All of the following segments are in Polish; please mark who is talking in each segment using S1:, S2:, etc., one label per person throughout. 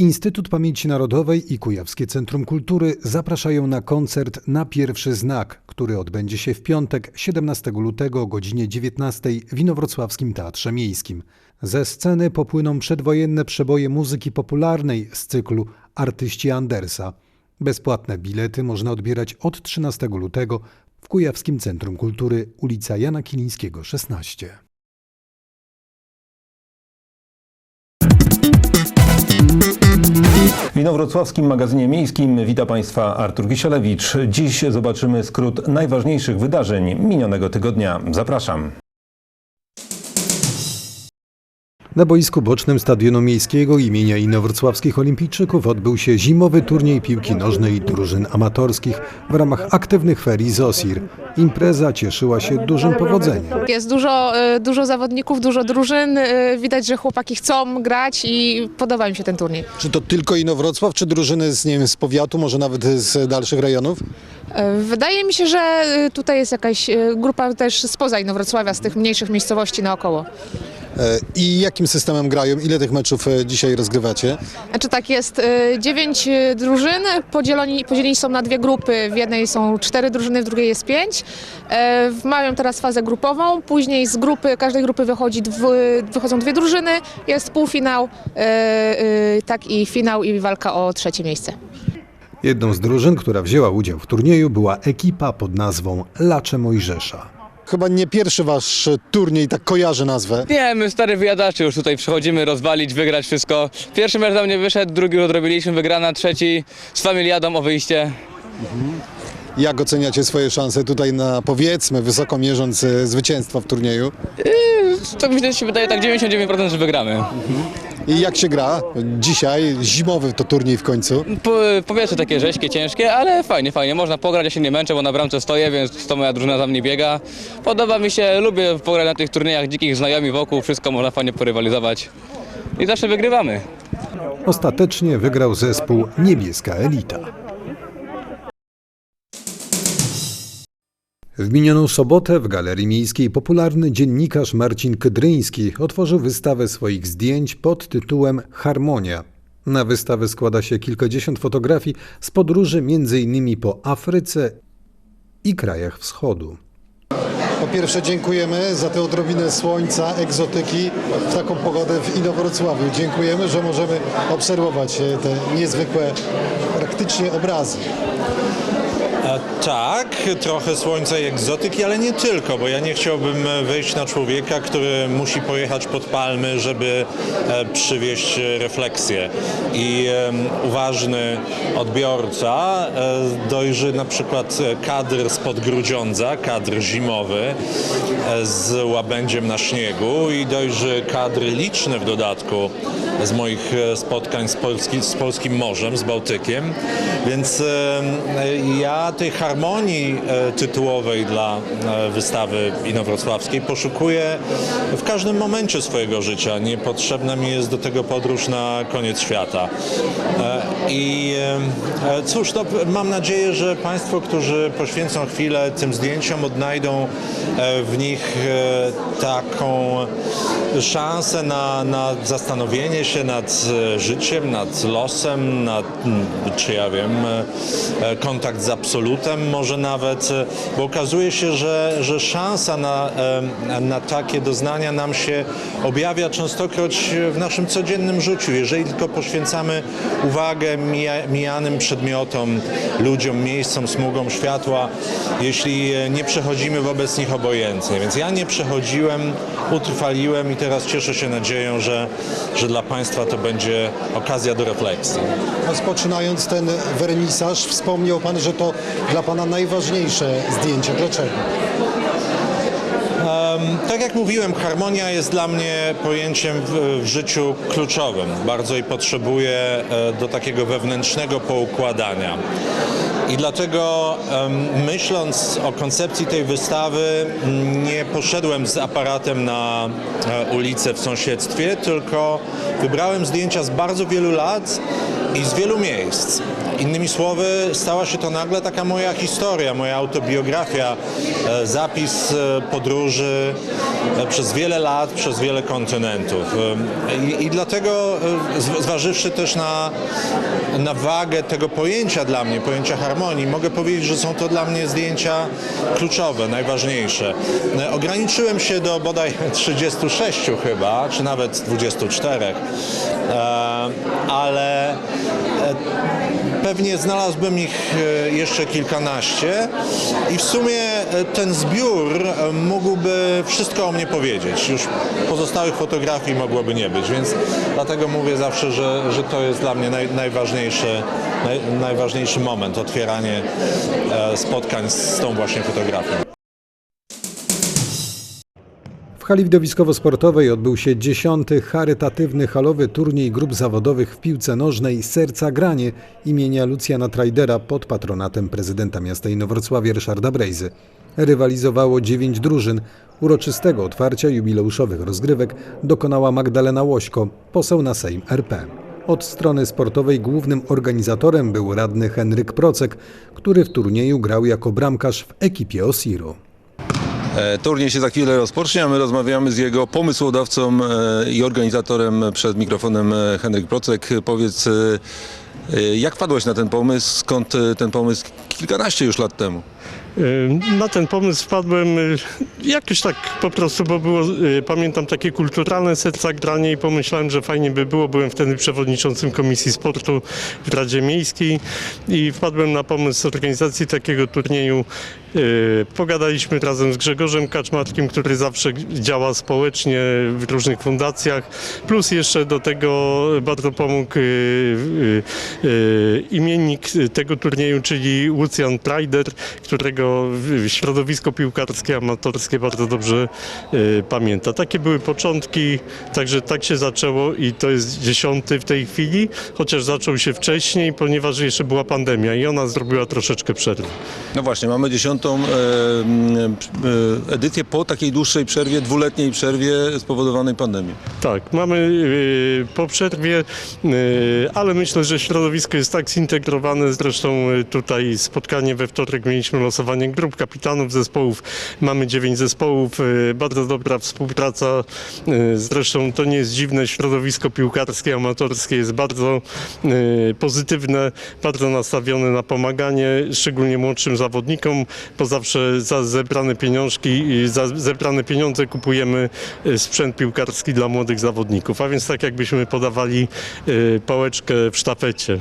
S1: Instytut Pamięci Narodowej i Kujawskie Centrum Kultury zapraszają na koncert Na Pierwszy Znak, który odbędzie się w piątek 17 lutego o godzinie 19 w Inowrocławskim Teatrze Miejskim. Ze sceny popłyną przedwojenne przeboje muzyki popularnej z cyklu Artyści Andersa. Bezpłatne bilety można odbierać od 13 lutego w Kujawskim Centrum Kultury ulica Jana Kilińskiego 16.
S2: Inowrocławskim magazynie miejskim wita Państwa Artur Kisielewicz. Dziś zobaczymy skrót najważniejszych wydarzeń minionego tygodnia. Zapraszam.
S1: Na boisku bocznym Stadionu Miejskiego imienia Inowrocławskich Olimpijczyków odbył się zimowy turniej piłki nożnej drużyn amatorskich w ramach aktywnych ferii ZOSIR. Impreza cieszyła się dużym powodzeniem.
S3: Jest dużo, y, dużo zawodników, dużo drużyn. y, Widać, że chłopaki chcą grać i podoba im się ten turniej.
S4: Czy to tylko Inowrocław, czy drużyny z, nie wiem, z powiatu, może nawet z dalszych rejonów?
S3: Y, Wydaje mi się, że y, tutaj jest jakaś y, grupa też spoza Inowrocławia, z tych mniejszych miejscowości naokoło.
S4: E, I jakim systemem grają? Ile tych meczów e, dzisiaj rozgrywacie?
S3: Znaczy tak, jest dziewięć drużyn, podzieleni, podzieleni są na dwie grupy. W jednej są cztery drużyny, w drugiej jest pięć. E, Mają teraz fazę grupową, później z grupy, każdej grupy wychodzi wychodzą dwie drużyny, jest półfinał, tak i finał i walka o trzecie miejsce.
S1: Jedną z drużyn, która wzięła udział w turnieju była ekipa pod nazwą Lacze Mojżesza.
S4: Chyba nie pierwszy wasz turniej, tak kojarzę nazwę.
S5: Nie, my stary wyjadacze już tutaj przychodzimy rozwalić, wygrać wszystko. Pierwszy mecz nam nie wyszedł, drugi już odrobiliśmy, wygrana, trzeci z familiadą o wyjście.
S4: Jak oceniacie swoje szanse tutaj na, powiedzmy, wysoko mierząc e, zwycięstwa w turnieju?
S5: To mi się wydaje tak 99%, że wygramy.
S4: I jak się gra? Dzisiaj zimowy to turniej w końcu.
S5: Po, powietrze takie rzeźkie, ciężkie, ale fajnie, fajnie. Można pograć, ja się nie męczę, bo na bramce stoję, więc to moja drużyna za mnie biega. Podoba mi się, lubię pograć na tych turniejach, dzikich znajomi wokół, wszystko można fajnie porywalizować. I zawsze wygrywamy.
S1: Ostatecznie wygrał zespół Niebieska Elita. W minioną sobotę w Galerii Miejskiej popularny dziennikarz Marcin Kydryński otworzył wystawę swoich zdjęć pod tytułem Harmonia. Na wystawę składa się kilkadziesiąt fotografii z podróży m.in. po Afryce i krajach wschodu.
S4: Po pierwsze dziękujemy za tę odrobinę słońca, egzotyki w taką pogodę w Inowrocławiu. Dziękujemy, że możemy obserwować e, te niezwykłe praktycznie obrazy.
S6: Tak, trochę słońca i egzotyki, ale nie tylko, bo ja nie chciałbym e, wejść na człowieka, który musi pojechać pod palmy, żeby e, przywieźć refleksję. I uważny odbiorca e, dojrzy na przykład kadr spod Grudziądza, kadr zimowy z łabędziem na śniegu i dojrzy kadry liczne w dodatku z moich spotkań z, Polski, z Polskim Morzem, z Bałtykiem. Więc ja tej harmonii e, tytułowej dla e, wystawy inowrocławskiej poszukuję w każdym momencie swojego życia. Niepotrzebna mi jest do tego podróż na koniec świata. E, I cóż, no, mam nadzieję, że Państwo, którzy poświęcą chwilę tym zdjęciom, odnajdą w nich taką szansę na, na zastanowienie się nad życiem, nad losem, nad, czy ja wiem, kontakt z absolutem może nawet, e, bo okazuje się, że, że szansa na, e, na takie doznania nam się objawia częstokroć w naszym codziennym życiu. Jeżeli tylko poświęcamy uwagę mija, mijanym przedmiotom, ludziom, miejscom, smugom światła, jeśli e, nie przechodzimy wobec nich obojętnie. Więc ja nie przechodziłem, utrwaliłem i teraz cieszę się nadzieją, że, że dla Państwa to będzie okazja do refleksji.
S4: Rozpoczynając ten wernisaż, wspomniał Pan, że to dla Pana najważniejsze zdjęcie. Dlaczego?
S6: Tak jak mówiłem, harmonia jest dla mnie pojęciem w, w życiu kluczowym. Bardzo jej potrzebuję e, do takiego wewnętrznego poukładania. I dlatego myśląc o koncepcji tej wystawy nie poszedłem z aparatem na e, ulicę w sąsiedztwie, tylko wybrałem zdjęcia z bardzo wielu lat i z wielu miejsc. Innymi słowy, stała się to nagle taka moja historia, moja autobiografia, e, zapis e, podróży e, przez wiele lat, przez wiele kontynentów. I, i dlatego, zważywszy też na, na wagę tego pojęcia dla mnie, pojęcia harmonii, mogę powiedzieć, że są to dla mnie zdjęcia kluczowe, najważniejsze. Ograniczyłem się do bodaj 36 chyba, czy nawet 24, e, ale pewnie znalazłbym ich e, jeszcze kilkanaście i w sumie e, ten zbiór e, mógłby wszystko o mnie powiedzieć. Już pozostałych fotografii mogłoby nie być, więc dlatego mówię zawsze, że, że to jest dla mnie naj, najważniejszy, naj, najważniejszy moment, otwieranie spotkań z tą właśnie fotografią.
S1: Hali widowiskowo-sportowej odbył się dziesiąty charytatywny halowy turniej grup zawodowych w piłce nożnej Serca Granie imienia Lucjana Trajdera pod patronatem prezydenta miasta Inowrocławia Ryszarda Brejzy. Rywalizowało dziewięć drużyn. Uroczystego otwarcia jubileuszowych rozgrywek dokonała Magdalena Łośko, poseł na Sejm RP. Od strony sportowej głównym organizatorem był radny Henryk Procek, który w turnieju grał jako bramkarz w ekipie Osiru.
S2: E, Turniej się za chwilę rozpocznie, a my rozmawiamy z jego pomysłodawcą e, i organizatorem przed mikrofonem e, Henryk Procek. Powiedz, jak wpadłeś na ten pomysł? Skąd ten pomysł kilkanaście już lat temu?
S7: Y, Na ten pomysł wpadłem y, jakoś tak po prostu, bo było, y, pamiętam takie kulturalne serca granie i pomyślałem, że fajnie by było. Byłem wtedy przewodniczącym Komisji Sportu w Radzie Miejskiej i wpadłem na pomysł organizacji takiego turnieju. Pogadaliśmy razem z Grzegorzem Kaczmarkiem, który zawsze działa społecznie w różnych fundacjach, plus jeszcze do tego bardzo pomógł imiennik tego turnieju, czyli Lucjan Trajder, którego w- środowisko piłkarskie, amatorskie bardzo dobrze y, pamięta. Takie były początki, także tak się zaczęło i to jest dziesiąty w tej chwili, chociaż zaczął się wcześniej, ponieważ jeszcze była pandemia i ona zrobiła troszeczkę przerwy.
S2: No właśnie, mamy dziesiątą e, e, edycję po takiej dłuższej przerwie, dwuletniej przerwie spowodowanej pandemią.
S7: Tak, mamy y, po przerwie, y, ale myślę, że środowisko jest tak zintegrowane. Zresztą y, tutaj spotkanie we wtorek mieliśmy losowanie grup kapitanów zespołów. Mamy dziewięć zespołów, y, bardzo dobra współpraca. y, Zresztą to nie jest dziwne, środowisko piłkarskie, amatorskie jest bardzo y, pozytywne, bardzo nastawione na pomaganie, szczególnie młodszym zawodnikom, bo zawsze za zebrane pieniążki za zebrane pieniądze kupujemy sprzęt piłkarski dla młodych zawodników, a więc tak jakbyśmy podawali pałeczkę w sztafecie.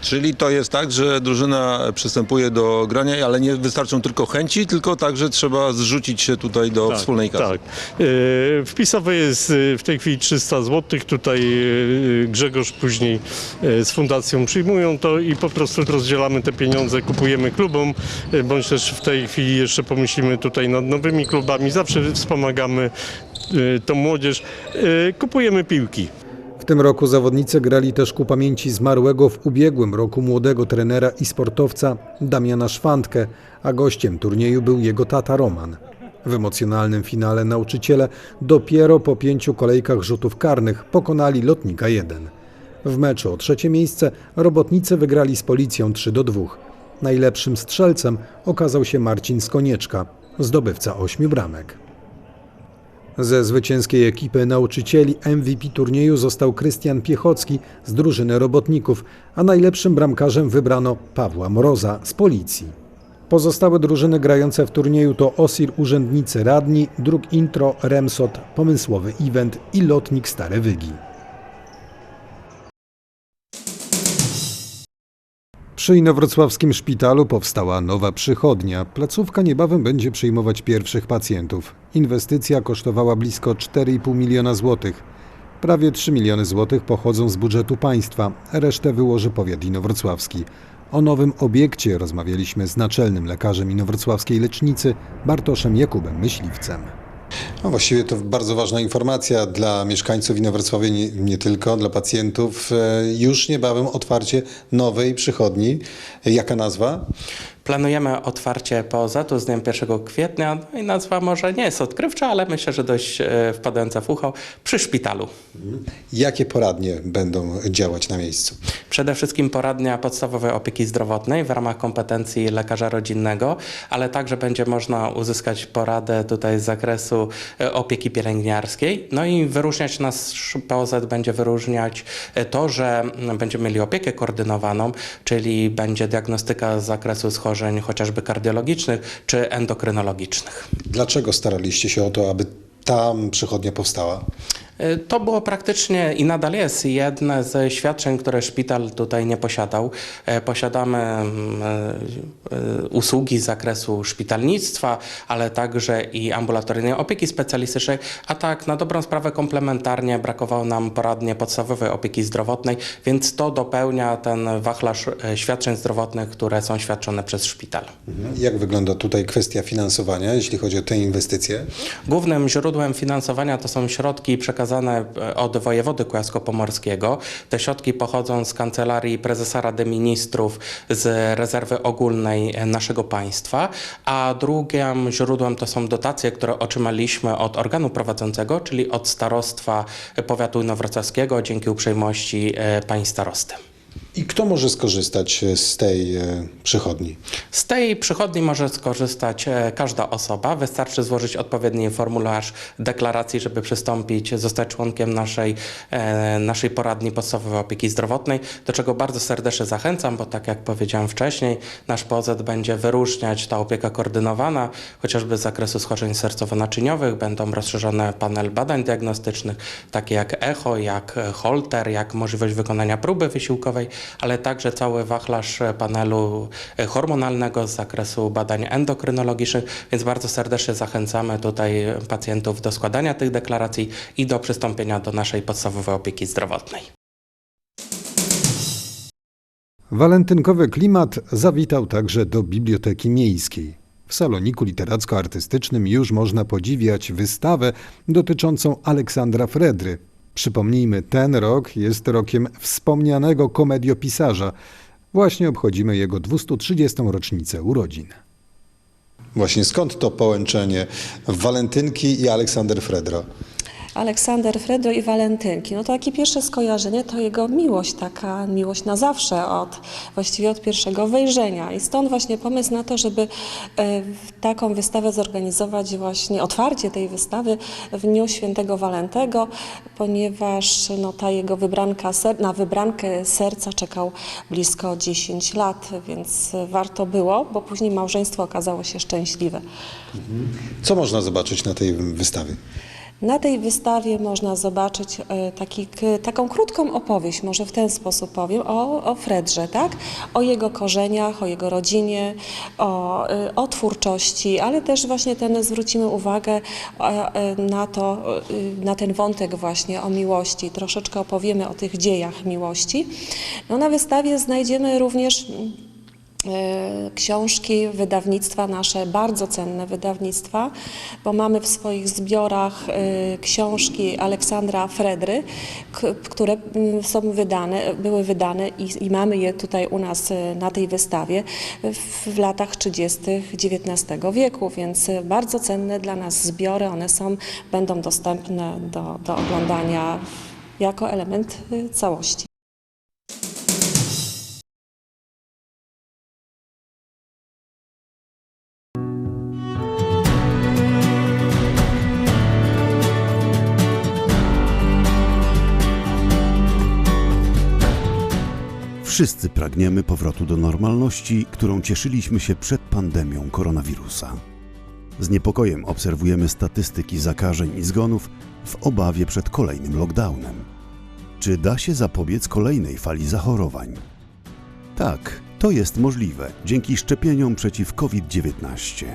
S2: Czyli to jest tak, że drużyna przystępuje do grania, ale nie wystarczą tylko chęci, tylko także trzeba zrzucić się tutaj do wspólnej kasy.
S7: Tak. Y, Wpisowe jest y, w tej chwili 300 zł. Tutaj y, Grzegorz później z fundacją przyjmują to i po prostu rozdzielamy te pieniądze, kupujemy klubom, bądź też w tej chwili jeszcze pomyślimy tutaj nad nowymi klubami. Zawsze wspomagamy tą młodzież. Kupujemy piłki.
S1: W tym roku zawodnicy grali też ku pamięci zmarłego w ubiegłym roku młodego trenera i sportowca Damiana Szwantkę, a gościem turnieju był jego tata Roman. W emocjonalnym finale nauczyciele dopiero po pięciu kolejkach rzutów karnych pokonali Lotnika 1. W meczu o trzecie miejsce robotnicy wygrali z policją 3 do 2. Najlepszym strzelcem okazał się Marcin Skonieczka, zdobywca ośmiu bramek. Ze zwycięskiej ekipy nauczycieli MVP turnieju został Krystian Piechocki z drużyny robotników, a najlepszym bramkarzem wybrano Pawła Mroza z policji. Pozostałe drużyny grające w turnieju to Osir Urzędnicy Radni, Druk Intro, Remsot, Pomysłowy Event i Lotnik Stare Wygi. Przy inowrocławskim szpitalu powstała nowa przychodnia. Placówka niebawem będzie przyjmować pierwszych pacjentów. Inwestycja kosztowała blisko 4,5 miliona złotych. Prawie 3 miliony złotych pochodzą z budżetu państwa, resztę wyłoży powiat inowrocławski. O nowym obiekcie rozmawialiśmy z naczelnym lekarzem inowrocławskiej lecznicy Bartoszem Jakubem Myśliwcem. No właściwie to bardzo ważna informacja dla mieszkańców Inowrocławia, nie, nie tylko, dla pacjentów. E, Już niebawem otwarcie nowej przychodni. Jaka nazwa?
S8: Planujemy otwarcie POZ-u z dniem 1 kwietnia, no i nazwa może nie jest odkrywcza, ale myślę, że dość e, wpadająca w ucho, przy szpitalu.
S4: Jakie poradnie będą działać na miejscu?
S8: Przede wszystkim poradnia podstawowej opieki zdrowotnej w ramach kompetencji lekarza rodzinnego, ale także będzie można uzyskać poradę tutaj z zakresu e, opieki pielęgniarskiej. No i wyróżniać nas POZ będzie wyróżniać e, to, że będziemy mieli opiekę koordynowaną, czyli będzie diagnostyka z zakresu schorzeń chociażby kardiologicznych czy endokrynologicznych.
S4: Dlaczego staraliście się o to, aby tam przychodnia powstała?
S8: Y, To było praktycznie i nadal jest jedne ze świadczeń, które szpital tutaj nie posiadał. E, Posiadamy mm, e, e, usługi z zakresu szpitalnictwa, ale także i ambulatoryjnej opieki specjalistycznej, a tak na dobrą sprawę komplementarnie brakowało nam poradnie podstawowej opieki zdrowotnej, więc to dopełnia ten wachlarz e, świadczeń zdrowotnych, które są świadczone przez szpital.
S4: Jak wygląda tutaj kwestia finansowania, jeśli chodzi o te inwestycje?
S8: Głównym źródłem finansowania to są środki przekazane e, od wojewody kujawsko-pomorskiego. Te środki pochodzą z kancelarii prezesa Rady Ministrów z rezerwy ogólnej e, naszego państwa, a drugim źródłem to są dotacje, które otrzymaliśmy od organu prowadzącego, czyli od starostwa powiatu inowrocławskiego dzięki uprzejmości e, pani starosty.
S4: I kto może skorzystać z tej e, przychodni?
S8: Z tej przychodni może skorzystać e, każda osoba. Wystarczy złożyć odpowiedni formularz deklaracji, żeby przystąpić, zostać członkiem naszej, e, naszej poradni podstawowej opieki zdrowotnej, do czego bardzo serdecznie zachęcam, bo tak jak powiedziałem wcześniej, nasz POZ będzie wyróżniać ta opieka koordynowana, chociażby z zakresu schorzeń sercowo-naczyniowych. Będą rozszerzone panel badań diagnostycznych, takie jak echo, jak holter, jak możliwość wykonania próby wysiłkowej, ale także cały wachlarz panelu hormonalnego z zakresu badań endokrynologicznych, więc bardzo serdecznie zachęcamy tutaj pacjentów do składania tych deklaracji i do przystąpienia do naszej podstawowej opieki zdrowotnej.
S1: Walentynkowy klimat zawitał także do Biblioteki Miejskiej. W saloniku literacko-artystycznym już można podziwiać wystawę dotyczącą Aleksandra Fredry. Przypomnijmy, ten rok jest rokiem wspomnianego komediopisarza. Właśnie obchodzimy jego 230. rocznicę urodzin.
S4: Właśnie skąd to połączenie Walentynki i Aleksander Fredro?
S9: Aleksander Fredro i Walentynki. No to takie pierwsze skojarzenie to jego miłość, taka miłość na zawsze, od, właściwie od pierwszego wejrzenia. I stąd właśnie pomysł na to, żeby e, taką wystawę zorganizować, właśnie otwarcie tej wystawy w dniu świętego Walentego, ponieważ no, ta jego wybranka, na wybrankę serca czekał blisko 10 lat, więc warto było, bo później małżeństwo okazało się szczęśliwe.
S4: Co można zobaczyć na tej wystawie?
S9: Na tej wystawie można zobaczyć e, taki, taką krótką opowieść, może w ten sposób powiem, o, o Fredrze, tak? O jego korzeniach, o jego rodzinie, o, e, o twórczości, ale też właśnie ten, zwrócimy uwagę e, na to, na ten wątek właśnie o miłości. Troszeczkę opowiemy o tych dziejach miłości. No, na wystawie znajdziemy również książki, wydawnictwa nasze, bardzo cenne wydawnictwa, bo mamy w swoich zbiorach e, książki Aleksandra Fredry, które mm, są wydane, były wydane i, i mamy je tutaj u nas e, na tej wystawie w, w latach 30. XIX wieku, więc e, bardzo cenne dla nas zbiory, one są, będą dostępne do, do oglądania jako element e, całości.
S10: Wszyscy pragniemy powrotu do normalności, którą cieszyliśmy się przed pandemią koronawirusa. Z niepokojem obserwujemy statystyki zakażeń i zgonów w obawie przed kolejnym lockdownem. Czy da się zapobiec kolejnej fali zachorowań? Tak, to jest możliwe dzięki szczepieniom przeciw COVID-19.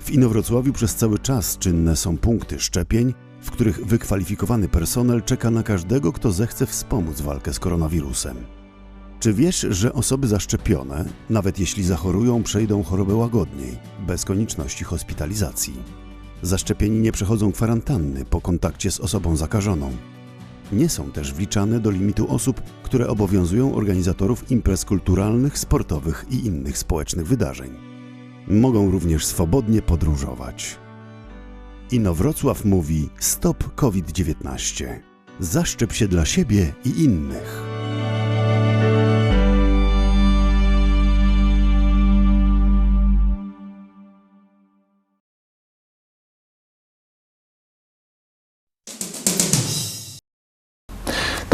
S10: W Inowrocławiu przez cały czas czynne są punkty szczepień, w których wykwalifikowany personel czeka na każdego, kto zechce wspomóc walkę z koronawirusem. Czy wiesz, że osoby zaszczepione, nawet jeśli zachorują, przejdą chorobę łagodniej, bez konieczności hospitalizacji? Zaszczepieni nie przechodzą kwarantanny po kontakcie z osobą zakażoną. Nie są też wliczane do limitu osób, które obowiązują organizatorów imprez kulturalnych, sportowych i innych społecznych wydarzeń. Mogą również swobodnie podróżować. Inowrocław mówi Stop COVID-19. Zaszczep się dla siebie i innych.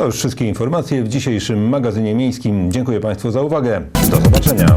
S11: To już wszystkie informacje w dzisiejszym magazynie miejskim. Dziękuję Państwu za uwagę. Do zobaczenia.